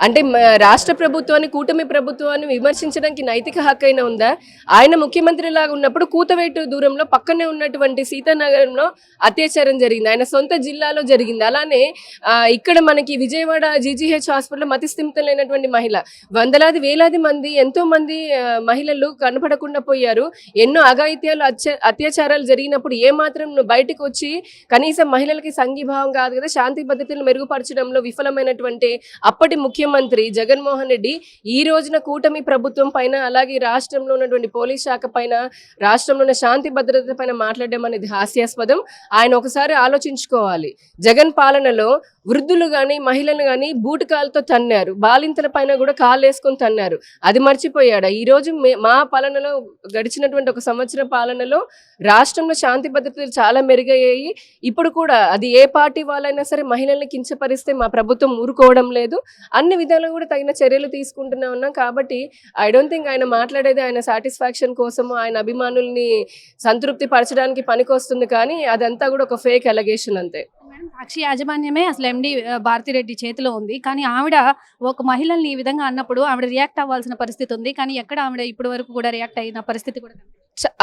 అంటే రాష్ట్ర ప్రభుత్వాన్ని కూటమి ప్రభుత్వాన్ని విమర్శించడానికి నైతిక హక్కు అయినా ఉందా? ఆయన ముఖ్యమంత్రి లాగా ఉన్నప్పుడు కూతవేటు దూరంలో పక్కనే ఉన్నటువంటి సీతానగరంలో అత్యాచారం జరిగింది. ఆయన సొంత జిల్లాలో జరిగింది. అలానే ఇక్కడ మనకి విజయవాడ జీజీహెచ్ హాస్పిటల్ మతిస్థిమితం లేనటువంటి మహిళ. వందలాది వేలాది మంది ఎంతో మంది మహిళలు కనపడకుండా పోయారు. ఎన్నో అఘాయిత్యాలు అత్య- అత్యాచారాలు జరిగినప్పుడు ఏ మాత్రం బయటకు వచ్చి కనీసం మహిళలకి సంఘీభావం కాదు కదా శాంతి భద్రతలు మెరుగుపరచడంలో విఫలమైనటువంటి అప్పటి ముఖ్య ముఖ్యమంత్రి జగన్మోహన్ రెడ్డి ఈ రోజున కూటమి ప్రభుత్వం పైన అలాగే రాష్ట్రంలో ఉన్నటువంటి పోలీస్ శాఖ పైన రాష్ట్రంలో ఉన్న శాంతి భద్రత పైన మాట్లాడడం అనేది హాస్యాస్పదం. ఆయన ఒకసారి ఆలోచించుకోవాలి. జగన్ పాలనలో వృద్ధులు కానీ మహిళలు కానీ బూటకాలతో తన్నారు. బాలింతల పైన కూడా కాళ్ళు వేసుకొని తన్నారు. అది మర్చిపోయాడా? ఈ రోజు మా పాలనలో గడిచినటువంటి ఒక సంవత్సర పాలనలో రాష్ట్రంలో శాంతి భద్రతలు చాలా మెరుగయ్యాయి. ఇప్పుడు కూడా అది ఏ పార్టీ వాళ్ళైనా సరే మహిళల్ని కించపరిస్తే మా ప్రభుత్వం ఊరుకోవడం లేదు. అన్ని విధాలుగా కూడా తగిన చర్యలు తీసుకుంటూనే ఉన్నాం. కాబట్టి ఐ డోంట్ థింక్ ఆయన మాట్లాడేది ఆయన సాటిస్ఫాక్షన్ కోసము ఆయన అభిమానుల్ని సంతృప్తి పరచడానికి పనికొస్తుంది కానీ అదంతా కూడా ఒక ఫేక్ అలగేషన్ అంతే. సాక్షి యాజమాన్యమే అసలు ఎండి భారతిరెడ్డి చేతిలో ఉంది. కానీ ఆవిడ ఒక మహిళల్ని ఈ విధంగా అన్నప్పుడు ఆవిడ రియాక్ట్ అవ్వాల్సిన పరిస్థితి ఉంది. కానీ ఎక్కడ ఆవిడ ఇప్పటి వరకు కూడా రియాక్ట్ అయిన పరిస్థితి కూడా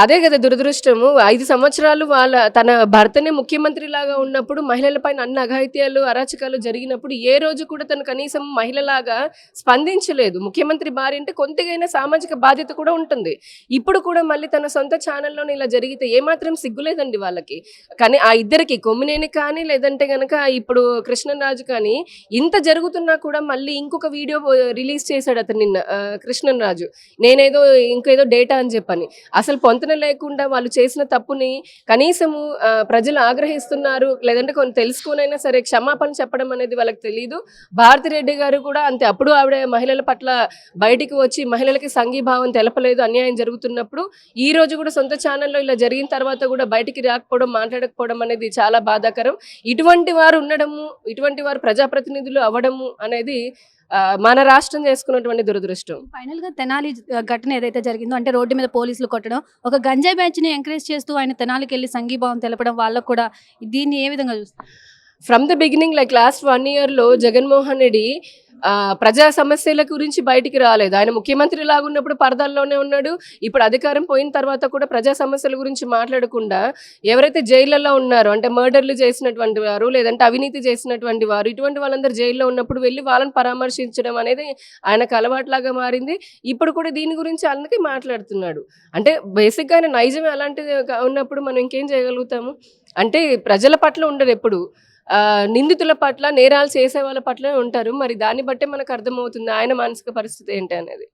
అదే కదా దురదృష్టము. ఐదు సంవత్సరాలు వాళ్ళ తన భర్తనే ముఖ్యమంత్రి లాగా ఉన్నప్పుడు మహిళలపైన అన్ని అఘాయిత్యాలు అరాచకాలు జరిగినప్పుడు ఏ రోజు కూడా తను కనీసం మహిళలాగా స్పందించలేదు. ముఖ్యమంత్రి భార్య అంటే కొంతగైనా సామాజిక బాధ్యత కూడా ఉంటుంది. ఇప్పుడు కూడా మళ్ళీ తన సొంత ఛానల్లోనే ఇలా జరిగితే ఏమాత్రం సిగ్గులేదండి వాళ్ళకి. కానీ ఆ ఇద్దరికి కొమ్మినేని కానీ లేదంటే గనక ఇప్పుడు కృష్ణరాజు కానీ ఇంత జరుగుతున్నా కూడా మళ్ళీ ఇంకొక వీడియో రిలీజ్ చేశాడు అతను నిన్న కృష్ణరాజు నేనేదో ఇంకేదో డేటా అని చెప్పని. అసలు పొంతన లేకుండా వాళ్ళు చేసిన తప్పుని కనీసము ప్రజలు ఆగ్రహిస్తున్నారు లేదంటే కొన్ని తెలుసుకోనైనా సరే క్షమాపణ చెప్పడం అనేది వాళ్ళకి తెలియదు భారతిరెడ్డి గారు కూడా అంతే అప్పుడు ఆవిడ మహిళల పట్ల బయటికి వచ్చి మహిళలకి సంఘీభావం తెలపలేదు అన్యాయం జరుగుతున్నప్పుడు ఈ రోజు కూడా సొంత ఛానల్లో ఇలా జరిగిన తర్వాత కూడా బయటికి రాకపోవడం మాట్లాడకపోవడం అనేది చాలా బాధాకరం. ఇటు ఇటువంటి వారు ఉండడము ఇటువంటి వారు ప్రజాప్రతినిధులు అవ్వడము అనేది మన రాష్ట్రం చేసుకున్నటువంటి దురదృష్టం. ఫైనల్గా తెనాలి ఘటన ఏదైతే జరిగిందో అంటే రోడ్డు మీద పోలీసులు కొట్టడం ఒక గంజాయి బ్యాచ్ని ఎంకరేజ్ చేస్తూ ఆయన తెనాలికి వెళ్ళి సంఘీభావం తెలపడం వాళ్ళకు కూడా దీన్ని ఏ విధంగా చూస్తారు? From the beginning like last one ఇయర్లో జగన్మోహన్ రెడ్డి ప్రజా సమస్యల గురించి బయటికి రాలేదు. ఆయన ముఖ్యమంత్రి లాగా ఉన్నప్పుడు పరదాల్లోనే ఉన్నాడు. ఇప్పుడు అధికారం పోయిన తర్వాత కూడా ప్రజా సమస్యల గురించి మాట్లాడకుండా ఎవరైతే జైళ్ళలో ఉన్నారో అంటే మర్డర్లు చేసినటువంటి వారు లేదంటే అవినీతి చేసినటువంటి వారు ఇటువంటి వాళ్ళందరూ జైల్లో ఉన్నప్పుడు వెళ్ళి వాళ్ళని పరామర్శించడం అనేది ఆయనకు అలవాట్లాగా మారింది. ఇప్పుడు కూడా దీని గురించి అందుకే మాట్లాడుతున్నాడు. అంటే బేసిక్గా ఆయన నైజం అలాంటిది ఉన్నప్పుడు మనం ఇంకేం చేయగలుగుతాము? అంటే ప్రజల పట్ల ఉండదు ఎప్పుడు. నిందితుల పట్ల నేరాలు చేసే వాళ్ళ పట్ల ఉంటారు. మరి దాన్ని బట్టే మనకు అర్థమవుతుంది ఆయన మానసిక పరిస్థితి ఏంటి అనేది.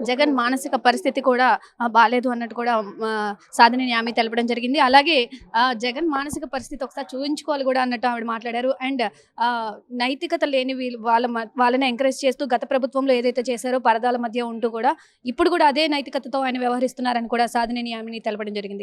జగన్ మానసిక పరిస్థితి కూడా బాగాలేదు అన్నట్టు కూడా సాధన సాధనని ఆమె తెలపడం జరిగింది. అలాగే ఆ, జగన్ మానసిక పరిస్థితి ఒకసారి చూపించుకోవాలి కూడా అన్నట్టు ఆవిడ మాట్లాడారు. అండ్ ఆ, నైతికత లేని వీళ్ళు వాళ్ళ వాళ్ళని ఎంకరేజ్ చేస్తూ గత ప్రభుత్వంలో ఏదైతే చేశారో పరదాల మధ్య ఉంటూ కూడా ఇప్పుడు కూడా అదే నైతికతతో ఆయన వ్యవహరిస్తున్నారని కూడా సాధనని ఆమెని తెలపడం జరిగింది.